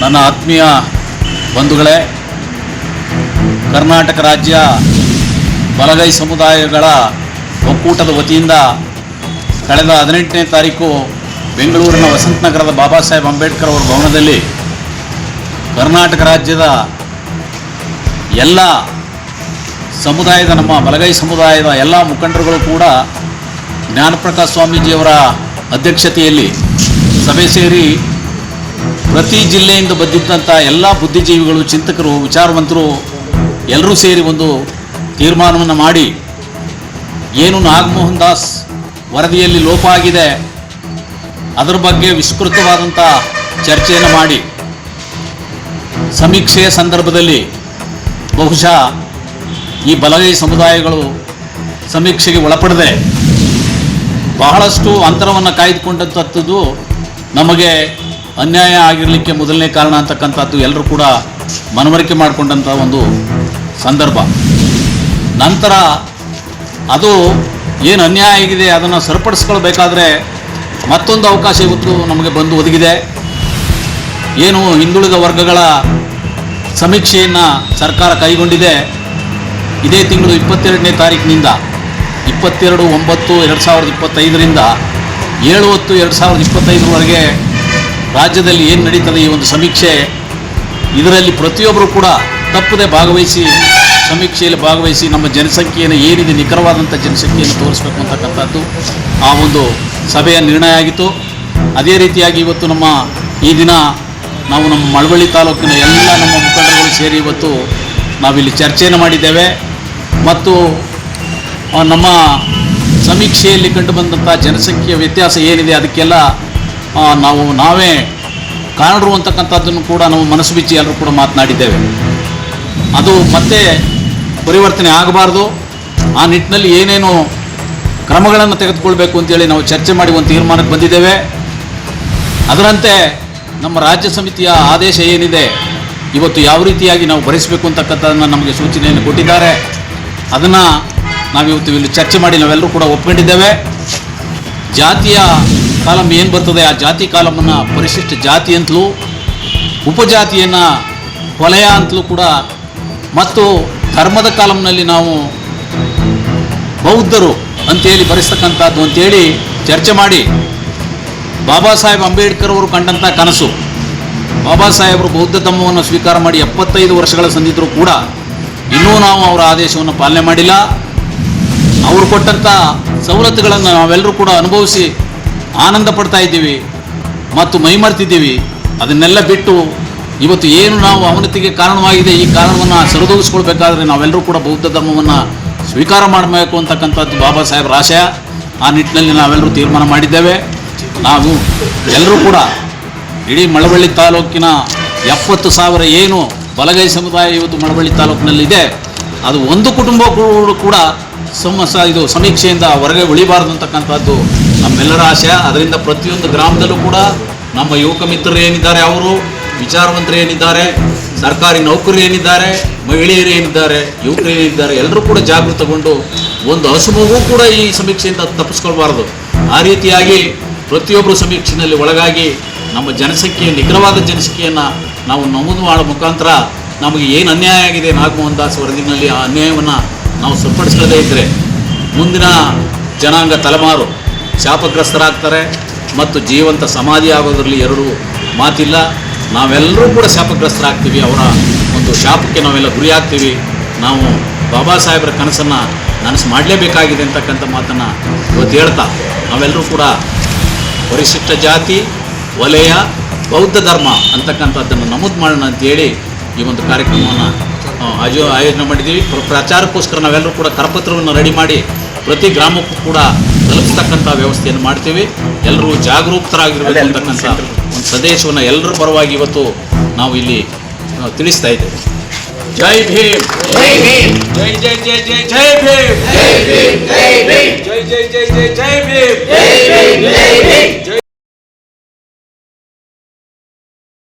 ನನ್ನ ಆತ್ಮೀಯ ಬಂಧುಗಳೇ, ಕರ್ನಾಟಕ ರಾಜ್ಯ ಬಲಗೈ ಸಮುದಾಯಗಳ ಒಕ್ಕೂಟದ ವತಿಯಿಂದ ಕಳೆದ ಹದಿನೆಂಟನೇ ತಾರೀಕು ಬೆಂಗಳೂರಿನ ವಸಂತನಗರದ ಬಾಬಾ ಸಾಹೇಬ್ ಅಂಬೇಡ್ಕರ್ ಅವರ ಭವನದಲ್ಲಿ ಕರ್ನಾಟಕ ರಾಜ್ಯದ ಎಲ್ಲ ಸಮುದಾಯದ, ನಮ್ಮ ಬಲಗೈ ಸಮುದಾಯದ ಎಲ್ಲ ಮುಖಂಡರುಗಳು ಕೂಡ ಜ್ಞಾನಪ್ರಕಾಶ್ ಸ್ವಾಮೀಜಿಯವರ ಅಧ್ಯಕ್ಷತೆಯಲ್ಲಿ ಸಭೆ ಸೇರಿ ಪ್ರತಿ ಜಿಲ್ಲೆಯಿಂದ ಬಂದಿದ್ದಂಥ ಎಲ್ಲ ಬುದ್ಧಿಜೀವಿಗಳು, ಚಿಂತಕರು, ವಿಚಾರವಂತರು ಎಲ್ಲರೂ ಸೇರಿ ಒಂದು ತೀರ್ಮಾನವನ್ನು ಮಾಡಿ, ಏನು ನಾಗಮೋಹನ್ ದಾಸ್ ವರದಿಯಲ್ಲಿ ಲೋಪ ಆಗಿದೆ, ಅದರ ಬಗ್ಗೆ ವಿಸ್ತೃತವಾದಂಥ ಚರ್ಚೆಯನ್ನು ಮಾಡಿ, ಸಮೀಕ್ಷೆಯ ಸಂದರ್ಭದಲ್ಲಿ ಬಹುಶಃ ಈ ಬಲಗೈ ಸಮುದಾಯಗಳು ಸಮೀಕ್ಷೆಗೆ ಒಳಪಡದೆ ಬಹಳಷ್ಟು ಅಂತರವನ್ನು ಕಾಯ್ದುಕೊಂಡಂಥದ್ದು ನಮಗೆ ಅನ್ಯಾಯ ಆಗಿರಲಿಕ್ಕೆ ಮೊದಲನೇ ಕಾರಣ ಅಂತಕ್ಕಂಥದ್ದು ಎಲ್ಲರೂ ಕೂಡ ಮನವರಿಕೆ ಮಾಡಿಕೊಂಡಂಥ ಒಂದು ಸಂದರ್ಭ. ನಂತರ ಅದು ಏನು ಅನ್ಯಾಯ ಆಗಿದೆ ಅದನ್ನು ಸರಿಪಡಿಸ್ಕೊಳ್ಬೇಕಾದ್ರೆ ಮತ್ತೊಂದು ಅವಕಾಶ ಇವತ್ತು ನಮಗೆ ಬಂದು ಒದಗಿದೆ. ಏನು ಹಿಂದುಳಿದ ವರ್ಗಗಳ ಸಮೀಕ್ಷೆಯನ್ನು ಸರ್ಕಾರ ಕೈಗೊಂಡಿದೆ. ಇದೇ ತಿಂಗಳು ಇಪ್ಪತ್ತೆರಡನೇ ತಾರೀಕಿನಿಂದ ಇಪ್ಪತ್ತೆರಡು ಒಂಬತ್ತು ಎರಡು ಸಾವಿರದ ಇಪ್ಪತ್ತೈದರಿಂದ ಏಳು ಹೊತ್ತು ಎರಡು ಸಾವಿರದ ಇಪ್ಪತ್ತೈದರವರೆಗೆ ರಾಜ್ಯದಲ್ಲಿ ಏನು ನಡೀತದೆ ಈ ಒಂದು ಸಮೀಕ್ಷೆ, ಇದರಲ್ಲಿ ಪ್ರತಿಯೊಬ್ಬರು ಕೂಡ ತಪ್ಪದೆ ಭಾಗವಹಿಸಿ, ಸಮೀಕ್ಷೆಯಲ್ಲಿ ಭಾಗವಹಿಸಿ ನಮ್ಮ ಜನಸಂಖ್ಯೆಯನ್ನು ಏನಿದೆ ನಿಖರವಾದಂಥ ಜನಸಂಖ್ಯೆಯನ್ನು ತೋರಿಸಬೇಕು ಅಂತಕ್ಕಂಥದ್ದು ಆ ಒಂದು ಸಭೆಯ ನಿರ್ಣಯ ಆಗಿತ್ತು. ಅದೇ ರೀತಿಯಾಗಿ ಇವತ್ತು ನಮ್ಮ ಈ ದಿನ ನಾವು ನಮ್ಮ ಮಳವಳ್ಳಿ ತಾಲೂಕಿನ ಎಲ್ಲ ನಮ್ಮ ಮುಖಂಡರುಗಳು ಸೇರಿ ಇವತ್ತು ನಾವಿಲ್ಲಿ ಚರ್ಚೆಯನ್ನು ಮಾಡಿದ್ದೇವೆ. ಮತ್ತು ನಮ್ಮ ಸಮೀಕ್ಷೆಯಲ್ಲಿ ಕಂಡುಬಂದಂಥ ಜನಸಂಖ್ಯೆಯ ವ್ಯತ್ಯಾಸ ಏನಿದೆ ಅದಕ್ಕೆಲ್ಲ ನಾವು, ನಾವೇ ಕಾರಣರು ಅಂತಕ್ಕಂಥದ್ದನ್ನು ಕೂಡ ನಾವು ಮನಸ್ಸು ಬಿಚ್ಚಿ ಎಲ್ಲರೂ ಕೂಡ ಮಾತನಾಡಿದ್ದೇವೆ. ಅದು ಮತ್ತೆ ಪರಿವರ್ತನೆ ಆಗಬಾರ್ದು. ಆ ನಿಟ್ಟಿನಲ್ಲಿ ಏನೇನು ಕ್ರಮಗಳನ್ನು ತೆಗೆದುಕೊಳ್ಬೇಕು ಅಂತೇಳಿ ನಾವು ಚರ್ಚೆ ಮಾಡಿ ಒಂದು ತೀರ್ಮಾನಕ್ಕೆ ಬಂದಿದ್ದೇವೆ. ಅದರಂತೆ ನಮ್ಮ ರಾಜ್ಯ ಸಮಿತಿಯ ಆದೇಶ ಏನಿದೆ, ಇವತ್ತು ಯಾವ ರೀತಿಯಾಗಿ ನಾವು ಭರಿಸಬೇಕು ಅಂತಕ್ಕಂಥದ್ದನ್ನು ನಮಗೆ ಸೂಚನೆಯನ್ನು ಕೊಟ್ಟಿದ್ದಾರೆ. ಅದನ್ನು ನಾವಿವತ್ತು ಇಲ್ಲಿ ಚರ್ಚೆ ಮಾಡಿ ನಾವೆಲ್ಲರೂ ಕೂಡ ಒಪ್ಕೊಂಡಿದ್ದೇವೆ. ಜಾತಿಯ ಕಾಲಮ್ ಏನು ಬರ್ತದೆ? ಆ ಜಾತಿ ಕಾಲಮನ್ನು ಪರಿಶಿಷ್ಟ ಜಾತಿ ಅಂತಲೂ, ಉಪಜಾತಿಯನ್ನು ವಲಯ ಅಂತಲೂ ಕೂಡ ಮತ್ತು ಧರ್ಮದ ಕಾಲಮ್ನಲ್ಲಿ ನಾವು ಬೌದ್ಧರು ಅಂತೇಳಿ ಬರೆಸ್ತಕ್ಕಂಥದ್ದು ಅಂತೇಳಿ ಚರ್ಚೆ ಮಾಡಿ ಬಾಬಾ ಸಾಹೇಬ್ ಅಂಬೇಡ್ಕರ್ ಅವರು ಕಂಡಂಥ ಕನಸು. ಬಾಬಾ ಸಾಹೇಬರು ಬೌದ್ಧ ಧರ್ಮವನ್ನು ಸ್ವೀಕಾರ ಮಾಡಿ ಎಪ್ಪತ್ತೈದು ವರ್ಷಗಳ ಸಂದಿದ್ದರೂ ಕೂಡ ಇನ್ನೂ ನಾವು ಅವರ ಆದೇಶವನ್ನು ಪಾಲನೆ ಮಾಡಿಲ್ಲ. ಅವರು ಕೊಟ್ಟಂಥ ಸವಲತ್ತುಗಳನ್ನು ನಾವೆಲ್ಲರೂ ಕೂಡ ಅನುಭವಿಸಿ ಆನಂದ ಪಡ್ತಾ ಇದ್ದೀವಿ ಮತ್ತು ಮೈಮರ್ತಿದ್ದೀವಿ. ಅದನ್ನೆಲ್ಲ ಬಿಟ್ಟು ಇವತ್ತು ಏನು ನಾವು ಅವನತಿಗೆ ಕಾರಣವಾಗಿದೆ, ಈ ಕಾರಣವನ್ನು ಸರಿದೂಗಿಸ್ಕೊಳ್ಬೇಕಾದ್ರೆ ನಾವೆಲ್ಲರೂ ಕೂಡ ಬೌದ್ಧ ಧರ್ಮವನ್ನು ಸ್ವೀಕಾರ ಮಾಡಬೇಕು ಅಂತಕ್ಕಂಥದ್ದು ಬಾಬಾ ಸಾಹೇಬ್ರ ಆಶಯ ಆ ನಿಟ್ಟಿನಲ್ಲಿ ನಾವೆಲ್ಲರೂ ತೀರ್ಮಾನ ಮಾಡಿದ್ದೇವೆ. ನಾವು ಎಲ್ಲರೂ ಕೂಡ ಇಡೀ ಮಳವಳ್ಳಿ ತಾಲೂಕಿನ ಎಪ್ಪತ್ತು ಸಾವಿರ ಏನು ಬಲಗೈ ಸಮುದಾಯ ಇವತ್ತು ಮಳವಳ್ಳಿ ತಾಲೂಕಿನಲ್ಲಿದೆ, ಅದು ಒಂದು ಕುಟುಂಬ ಕೂಡ- ಸಮ ಇದು ಸಮೀಕ್ಷೆಯಿಂದ ಹೊರಗೆ ಉಳಿಬಾರ್ದು ಅಂತಕ್ಕಂಥದ್ದು ನಮ್ಮೆಲ್ಲರ ಆಶಯ. ಅದರಿಂದ ಪ್ರತಿಯೊಂದು ಗ್ರಾಮದಲ್ಲೂ ಕೂಡ ನಮ್ಮ ಯುವಕ ಮಿತ್ರರು ಏನಿದ್ದಾರೆ ಅವರು, ವಿಚಾರವಂತರು ಏನಿದ್ದಾರೆ, ಸರ್ಕಾರಿ ನೌಕರರು ಏನಿದ್ದಾರೆ, ಮಹಿಳೆಯರು ಏನಿದ್ದಾರೆ, ಯುವಕರು ಏನಿದ್ದಾರೆ, ಎಲ್ಲರೂ ಕೂಡ ಜಾಗೃತಗೊಂಡು ಒಂದು ಹಸುಮಗು ಕೂಡ ಈ ಸಮೀಕ್ಷೆಯಿಂದ ತಪ್ಪಿಸ್ಕೊಳ್ಬಾರ್ದು. ಆ ರೀತಿಯಾಗಿ ಪ್ರತಿಯೊಬ್ಬರು ಸಮೀಕ್ಷೆಯಲ್ಲಿ ಒಳಗಾಗಿ ನಮ್ಮ ಜನಸಂಖ್ಯೆ ನಿಖರವಾದ ಜನಸಂಖ್ಯೆಯನ್ನು ನಾವು ನಮೂದು ಮಾಡೋ ಮುಖಾಂತರ ನಮಗೆ ಏನು ಅನ್ಯಾಯ ಆಗಿದೆ ನಾಗಮೋಹನ್ ದಾಸ್ ವರದಿನಲ್ಲಿ ಆ ಅನ್ಯಾಯವನ್ನು ನಾವು ಸರಿಪಡಿಸದೇ ಇದ್ದರೆ ಮುಂದಿನ ಜನಾಂಗ ತಲೆಮಾರು ಶಾಪಗ್ರಸ್ತರಾಗ್ತಾರೆ ಮತ್ತು ಜೀವಂತ ಸಮಾಧಿ ಆಗೋದ್ರಲ್ಲಿ ಎರಡು ಮಾತಿಲ್ಲ. ನಾವೆಲ್ಲರೂ ಕೂಡ ಶಾಪಗ್ರಸ್ತರಾಗ್ತೀವಿ. ಅವರ ಒಂದು ಶಾಪಕ್ಕೆ ನಾವೆಲ್ಲ ಗುರಿಯಾಗ್ತೀವಿ. ನಾವು ಬಾಬಾ ಸಾಹೇಬರ ಕನಸನ್ನು ನನಸು ಮಾಡಲೇಬೇಕಾಗಿದೆ ಅಂತಕ್ಕಂಥ ಮಾತನ್ನು ಇವತ್ತು ಹೇಳ್ತಾ, ನಾವೆಲ್ಲರೂ ಕೂಡ ಪರಿಶಿಷ್ಟ ಜಾತಿ, ವಲಯ, ಬೌದ್ಧ ಧರ್ಮ ಅಂತಕ್ಕಂಥದ್ದನ್ನು ನಮೂದು ಮಾಡೋಣ ಅಂತೇಳಿ ಈ ಒಂದು ಕಾರ್ಯಕ್ರಮವನ್ನು ಆಯೋ, ಆಯೋಜನೆ ಮಾಡಿದ್ದೀವಿ. ಪ್ರ- ಪ್ರಚಾರಕ್ಕೋಸ್ಕರ ನಾವೆಲ್ಲರೂ ಕೂಡ ಕರಪತ್ರವನ್ನು ರೆಡಿ ಮಾಡಿ ಪ್ರತಿ ಗ್ರಾಮಕ್ಕೂ ಕೂಡ ತಲುಪಿಸ್ತಕ್ಕಂಥ ವ್ಯವಸ್ಥೆಯನ್ನು ಮಾಡ್ತೀವಿ. ಎಲ್ಲರೂ ಜಾಗರೂಕರಾಗಿರಬೇಕು ಅಂತಕ್ಕಂಥ ಒಂದು ಸಂದೇಶವನ್ನು ಎಲ್ಲರ ಪರವಾಗಿ ಇವತ್ತು ನಾವು ಇಲ್ಲಿ ತಿಳಿಸ್ತಾ ಇದ್ದೇವೆ. ಜೈ ಭೀಮ್. ಜೈ ಭೀಮ್. ಜೈ ಜೈ ಜೈ ಜೈ ಜೈ ಭೀಮ್. ಜೈ ಭೀಮ್. ಜೈ ಭೀಮ್. ಜೈ ಜೈ ಜೈ ಜೈ ಜೈ ಭೀಮ್. ಜೈ ಭೀಮ್. ಜೈ ಭೀಮ್. ಜೈ